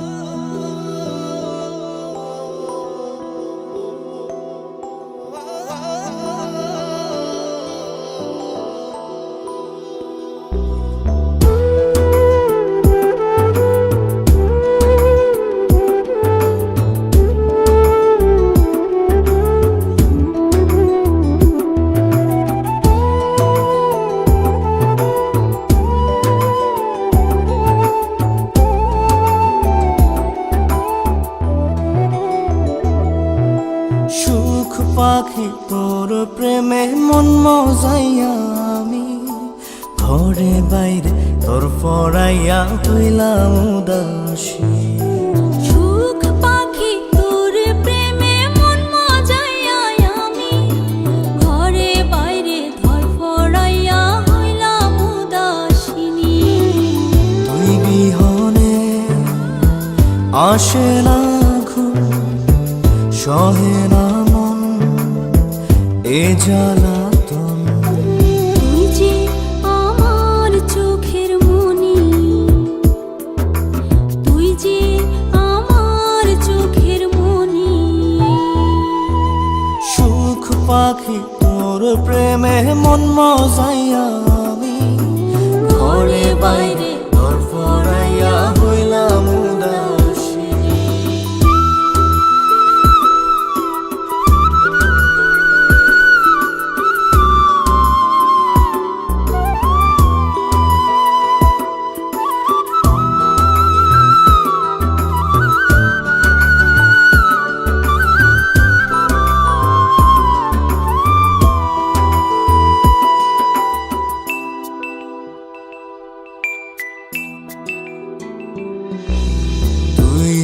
সুখ পাখি তোর প্রেমে মন মজাইয়া আমি। ঘরে বাইরে তোর পড়াইয়া হইলাম উদাসী। সুখ পাখি তোর প্রেমে মজাইয়া আমি। ঘরে বাইরে ধরফড়াইয়া হইলাম উদাসিনী। তুই বিহনে আসে না ঘুম সহে না এ জ্বালাতন। যে আমার চোখের মনি। তুই যে আমার চোখের মনি। সুখ পাখি তোর প্রেমে মন মজাইয়া আমি। ঘরে বাইরে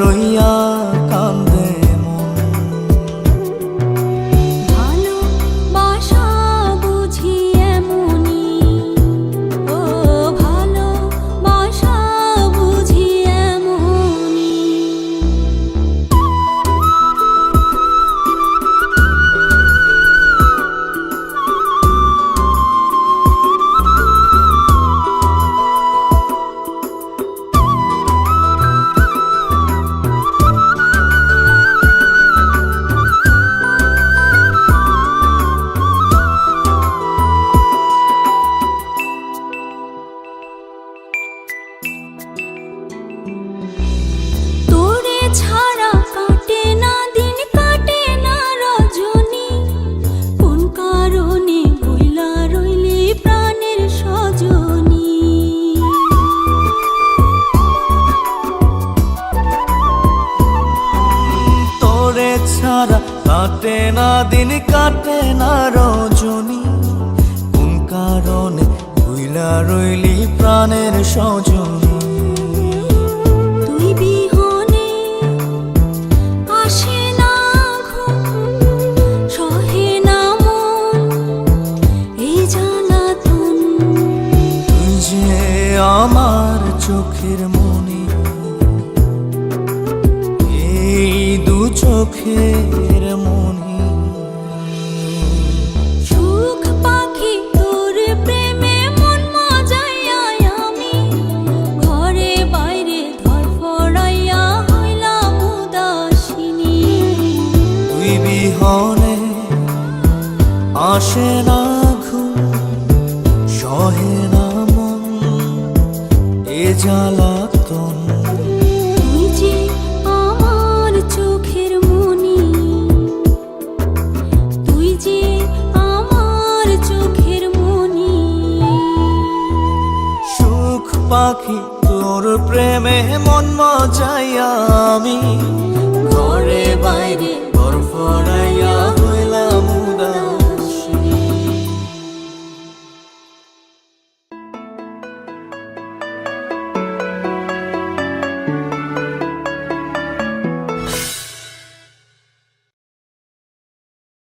রইয়া কাটে না দিন কাটে না রজনী। কোন কারণে ভুইলা রইলি প্রাণের সজনী? আমার চোখের মনি এই দু চোখের বিহনে আসে না ঘুম সহে না মন এ জ্বালাতন যে আমার চোখের মনি তুই যে আমার চোখের মনি। সুখ পাখি তোর প্রেমে মন মজাইয়া আমি।